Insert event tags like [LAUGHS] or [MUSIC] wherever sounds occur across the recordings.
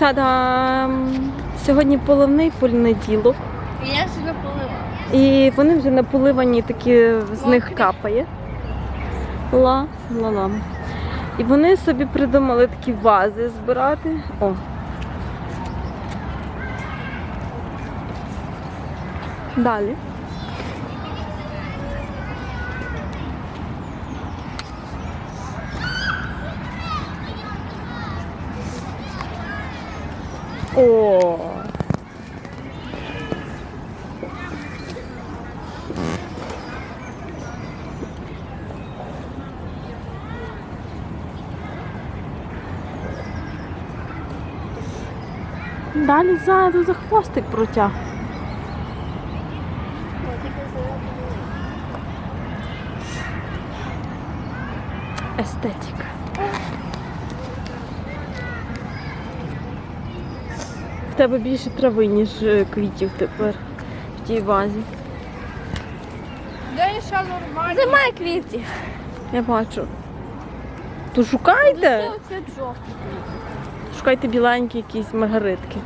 Та-дам! Сьогодні поливний понеділок. І я себе полила. І вони вже наполивані, такі з них капає. Ла, ла ла. І вони собі придумали такі вази збирати. О. Далі. О. Далі ззаду за хвостик протяг. Естетика. В тебе більше трави, ніж е, квітів тепер в тій вазі. Де ще нормально? Немає квітів. Я бачу. То шукайте. Це жовтий. Шукайте біленькі якісь маргаритки.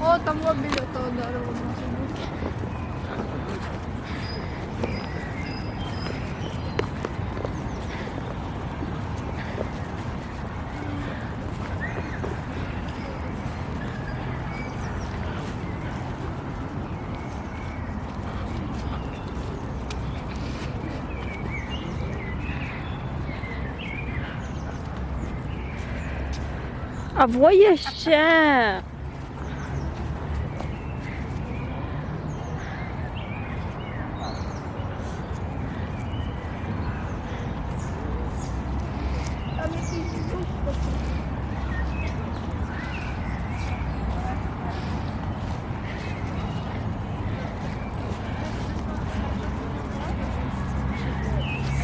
О, там во біля того дерева А во є ще.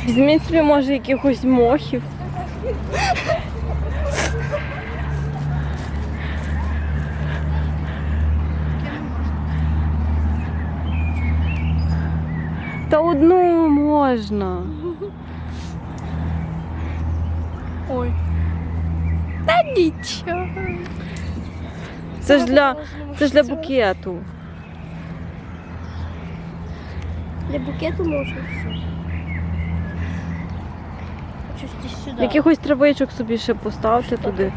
Візьміть собі, може, якихось мохів. Та одну можна. Ой. Та нічого. Це ж для, це ж для букету. Для букету можна все. Чисти сюди. Якихось травичок собі ще поставте туди.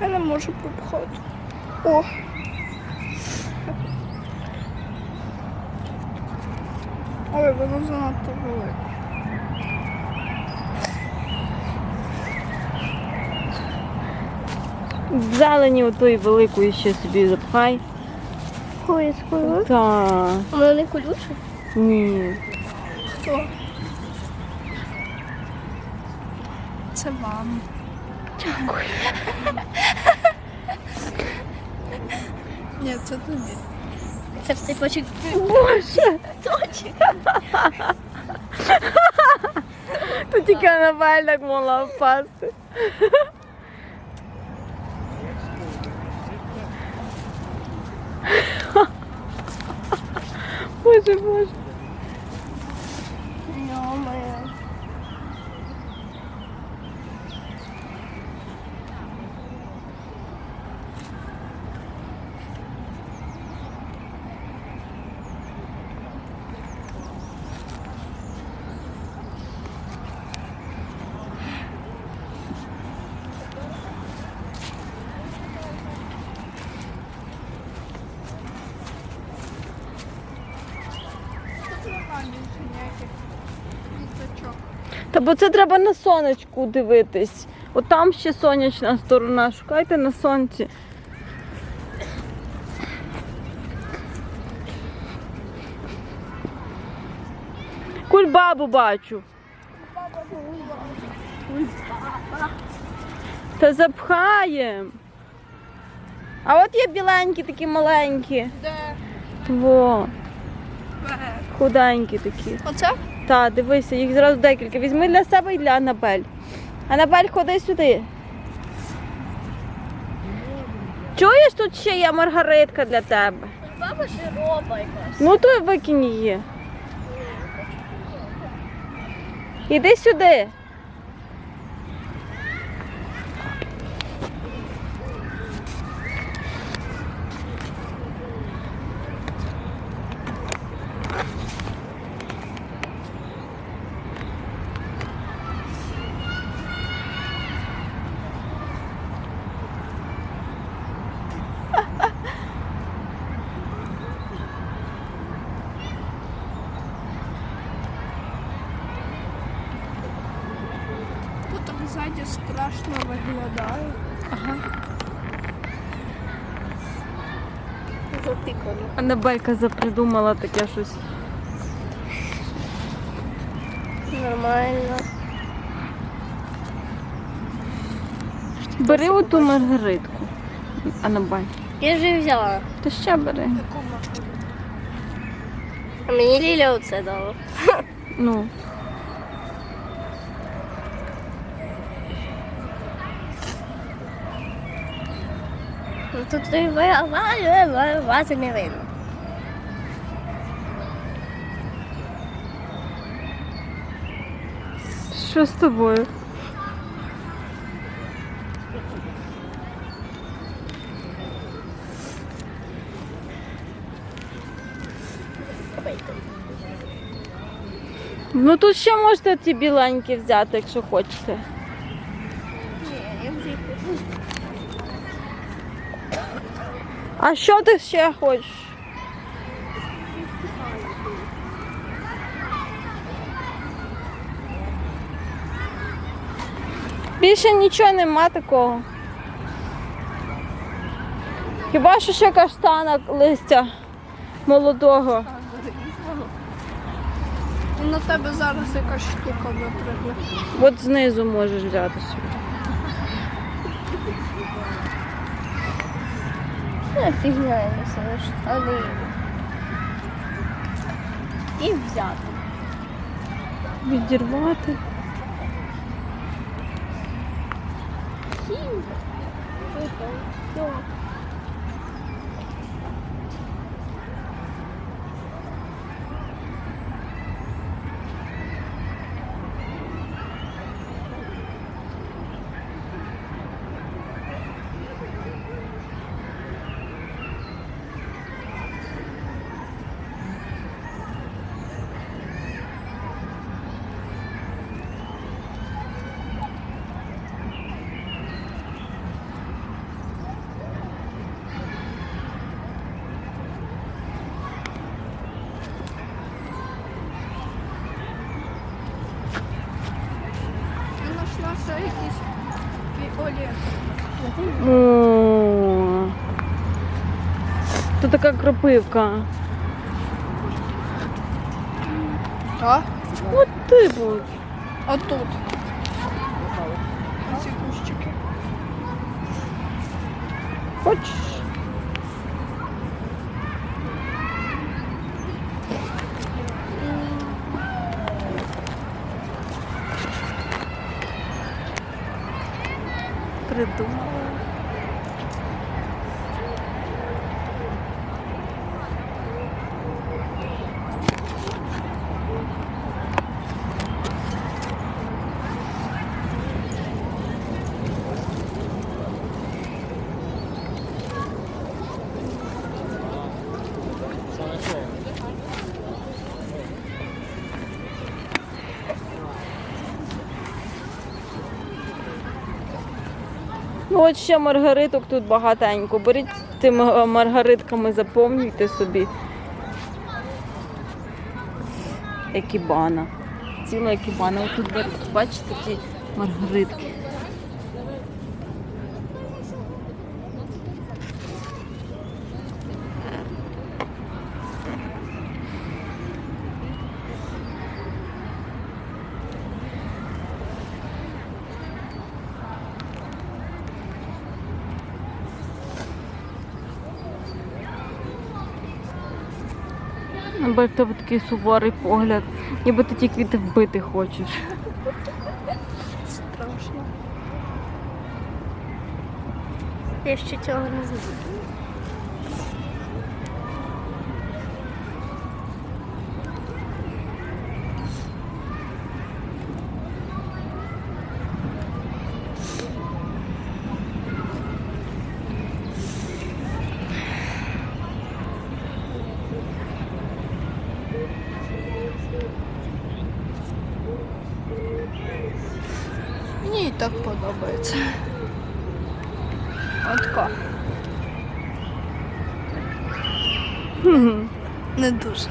Я не можу пропхати. О. Ой, воно занадто велике. Зелені отої великої ще собі запхай. Ой, скоро. Та Воно не колюче? ні. Хто? Це вам. Дякую. Ні, це тобі. Це все почек. Боже, то тільки так могла впасти. Боже, боже. Та бо це треба на сонечку дивитись. От там ще сонячна сторона. Шукайте на сонці. Кульбабу бачу. Та запхаєм. А от є біленькі такі маленькі. Де? Во. Худенькі такі. Оце? Та, дивися, їх зразу декілька. Візьми для себе і для Анабель. Анабель, ходи сюди. Чуєш, тут ще є маргаритка для тебе. Баба широба якась. Ну то викинь її. Іди сюди. Тут страшно виглядає. Ага. Затикано. Анабелька запридумала таке щось. Нормально. Бери оту маргаритку. Анабель. Я вже взяла. Ти ще бери. А мені Ліля оце дала. Ну. Тут вази не видно. Що з тобою? Ну тут ще можете ті біленькі взяти, якщо хочете. А що ти ще хочеш? Більше нічого нема такого. Хіба що ще каштана листя молодого. На тебе зараз якась штука випрыгне. От знизу можеш взяти собі. Це фігня я не але і взяти. Відірвати. Я О, Тут така кропивка. Так? От типу. А тут. Ці кущики. Хочеш? От ще маргариток тут багатенько. Беріть тими е, маргаритками, заповнюйте собі. Екібана. Ціла екібана. Ось бачите ті маргаритки. Бо в тебе такий суворий погляд, ніби ти ті квіти вбити хочеш. Страшно. Я ще цього не забуду. Подобається. Отко. Не дуже.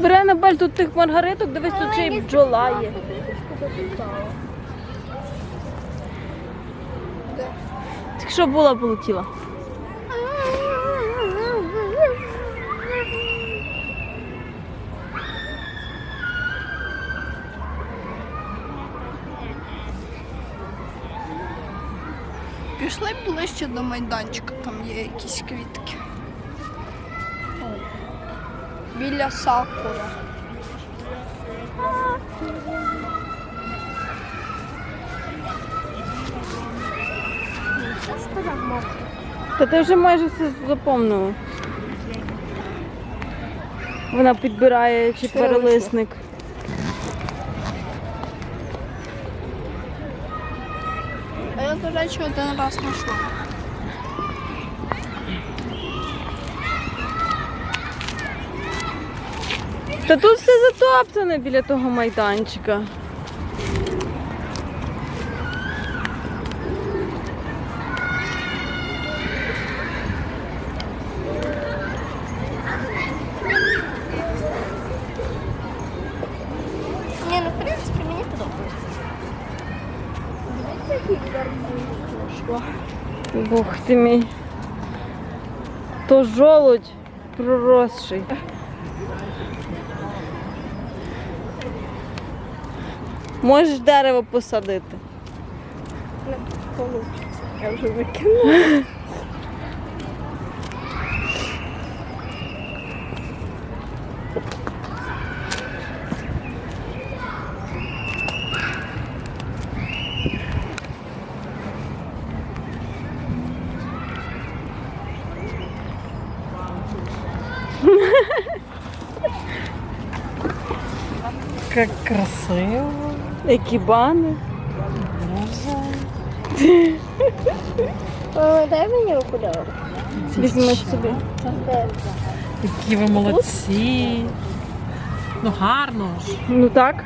Бере на баль тут тих маргариток, дивись, тут ще й бджола є. Так що була, полетіла. Пішли ближче до майданчика, там є якісь квітки. Біля сакура. Та ти вже майже все заповнила. Вона підбирає четверолисник. А я, до речі, один раз знайшла. Та тут все затоптане біля того майданчика. Ні, ну в принципі мені подобається. Дивіться, який гарбуз Бог ти мій. То жолудь проросший. Можеш дерево посадити. Не получиться. Я вже викинула. Как красиво. Які бани. [LAUGHS] Дай мені окуляри. Візьми собі. Які ви молодці. Ну гарно ж. Ну так.